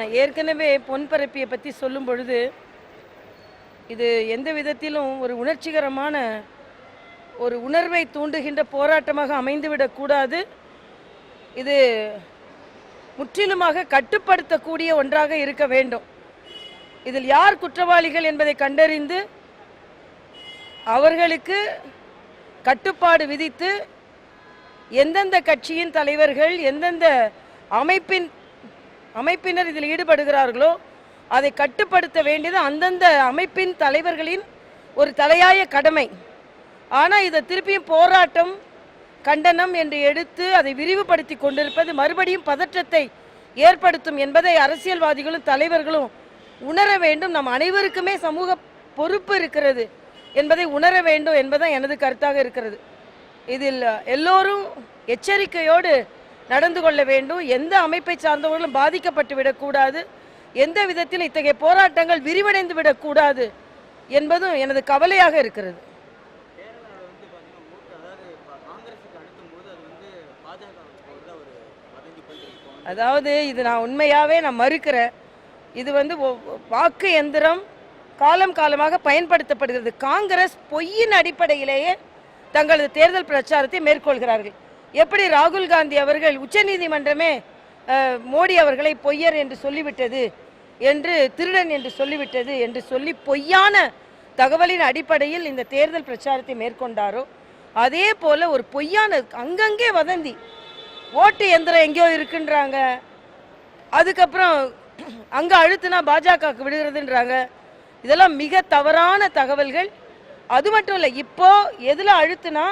நான் ஏற்கனவே பொன்பரப்பியை பற்றி சொல்லும் பொழுது இது எந்த விதத்திலும் ஒரு உணர்ச்சிகரமான ஒரு உணர்வை தூண்டுகின்ற போராட்டமாக அமைந்துவிடக்கூடாது இது முற்றிலுமாக கட்டுப்படுத்தக்கூடிய ஒன்றாக இருக்க வேண்டும். இதில் யார் குற்றவாளிகள் என்பதை கண்டறிந்து அவர்களுக்கு கட்டுப்பாடு விதித்து எந்தெந்த கட்சியின் தலைவர்கள் எந்தெந்த அமைப்பின் அமைப்பினர் இதில் ஈடுபடுகிறார்களோ அதை கட்டுப்படுத்த வேண்டியது அந்தந்த அமைப்பின் தலைவர்களின் ஒரு தலையாய கடமை. ஆனால் இதை திருப்பியும் போராட்டம் கண்டனம் என்று எடுத்து அதை விரிவுபடுத்தி கொண்டிருப்பது மறுபடியும் பதற்றத்தை ஏற்படுத்தும் என்பதை அரசியல்வாதிகளும் தலைவர்களும் உணர வேண்டும். நம் அனைவருக்குமே சமூக பொறுப்பு இருக்கிறது என்பதை உணர வேண்டும் என்பதுதான் எனது கருத்தாக இருக்கிறது. இதில் எல்லோரும் எச்சரிக்கையோடு நடந்து கொள்ள வேண்டும். எந்த அமைப்பை சார்ந்தவர்களும் பாதிக்கப்பட்டு விடக்கூடாது. எந்த விதத்தில் இத்தகைய போராட்டங்கள் விரிவடைந்து விடக்கூடாது என்பதும் எனது கவலையாக இருக்கிறது. அதாவது இது நான் உண்மையாகவே நான் மறுக்கிறேன். இது வந்து வாக்கு எந்திரம் காலம் காலமாக பயன்படுத்தப்படுகிறது. காங்கிரஸ் பொய்யின் அடிப்படையிலேயே தங்களது தேர்தல் பிரச்சாரத்தை மேற்கொள்கிறார்கள். எப்படி ராகுல் காந்தி அவர்கள் உச்சநீதிமன்றமே மோடி அவர்களை பொய்யர் என்று சொல்லிவிட்டது என்று திருடன் என்று சொல்லிவிட்டது என்று சொல்லி பொய்யான தகவலின் அடிப்படையில் இந்த தேர்தல் பிரச்சாரத்தை மேற்கொண்டாரோ அதே போல ஒரு பொய்யான அங்கங்கே வதந்தி ஓட்டு எந்திரம் எங்கேயோ இருக்குன்றாங்க. அதுக்கப்புறம் அங்கே அழுத்துனா பாஜகவுக்கு விடுகிறதுன்றாங்க. இதெல்லாம் மிக தவறான தகவல்கள். அது மட்டும் இல்லை இப்போ எதில் அழுத்துனா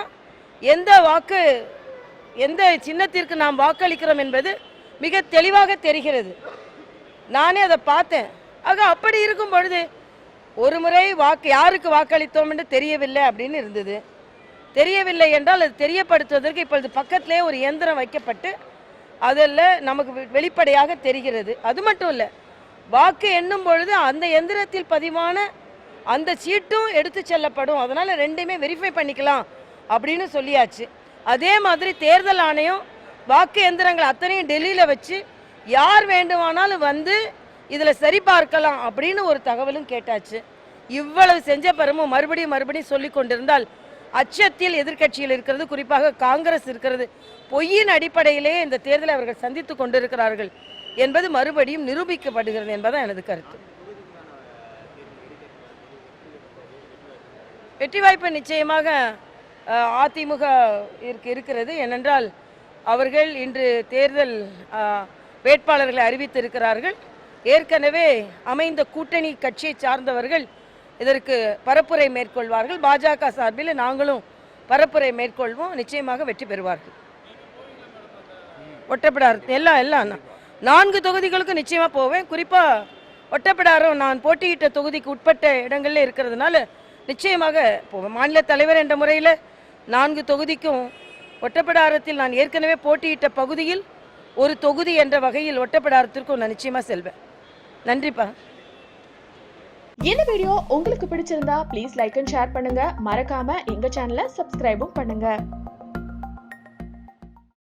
எந்த வாக்கு எந்த சின்னத்திற்கு நாம் வாக்களிக்கிறோம் என்பது மிக தெளிவாக தெரிகிறது. நானே அதை பார்த்தேன். ஆக அப்படி இருக்கும் பொழுது ஒரு முறை வாக்கு யாருக்கு வாக்களித்தோம் என்று தெரியவில்லை அப்படின்னு இருந்தது. தெரியவில்லை என்றால் அது தெரியப்படுத்துவதற்கு இப்பொழுது பக்கத்திலே ஒரு இயந்திரம் வைக்கப்பட்டு அதில் நமக்கு வெ- வெளிப்படையாக தெரிகிறது. அது மட்டும் இல்லை வாக்கு எண்ணும் பொழுது அந்த எந்திரத்தில் பதிவான அந்த சீட்டும் எடுத்து செல்லப்படும். அதனால் ரெண்டையுமே வெரிஃபை பண்ணிக்கலாம் அப்படின்னு சொல்லியாச்சு. அதே மாதிரி தேர்தல் ஆணையம் வாக்கு எந்திரங்கள் அத்தனையும் டெல்லியில் வச்சு யார் வேண்டுமானாலும் வந்து இதில் சரி பார்க்கலாம் அப்படின்னு ஒரு தகவலும் கேட்டாச்சு. இவ்வளவு செஞ்ச பிறமும் மறுபடியும் மறுபடியும் சொல்லி கொண்டிருந்தால் அச்சத்தில் எதிர்க்கட்சியில் இருக்கிறது குறிப்பாக காங்கிரஸ் இருக்கிறது பொய்யின் அடிப்படையிலேயே இந்த தேர்தலை அவர்கள் சந்தித்து கொண்டிருக்கிறார்கள் என்பது மறுபடியும் நிரூபிக்கப்படுகிறது என்பதான் எனது கருத்து. வெற்றி வாய்ப்பு நிச்சயமாக அதிமுக இருக்கு இருக்கிறது. ஏனென்றால் அவர்கள் இன்று தேர்தல் வேட்பாளர்களை அறிவித்திருக்கிறார்கள். ஏற்கனவே அமைந்த கூட்டணி கட்சியை சார்ந்தவர்கள் இதற்கு பரப்புரை மேற்கொள்வார்கள். பாஜக சார்பில் நாங்களும் பரப்புரை மேற்கொள்வோம். நிச்சயமாக வெற்றி பெறுவார்கள். ஒட்டப்படார் எல்லாம் எல்லாம் நான்கு தொகுதிகளுக்கும் நிச்சயமாக போவேன். குறிப்பாக ஒட்டப்பிடாரம் நான் போட்டியிட்ட தொகுதிக்கு உட்பட்ட இடங்களில் இருக்கிறதுனால நிச்சயமாக போவேன். மாநில தலைவர் என்ற முறையில் நான்கு தொகுதிக்கும் ஒட்டப்படாரத்தில் நான் ஏற்கனவே போட்டியிட்ட பகுதியில் ஒரு தொகுதி என்ற வகையில் ஒட்டப்படாரத்திற்கும் நான் நிச்சயமாக செல்வேன். நன்றிப்பா. இந்த வீடியோ உங்களுக்கு பிடிச்சிருந்தா ப்ளீஸ் லைக் அண்ட் ஷேர் பண்ணுங்க. மறக்காம எங்க சேனலை சப்ஸ்கிரைபும் பண்ணுங்க.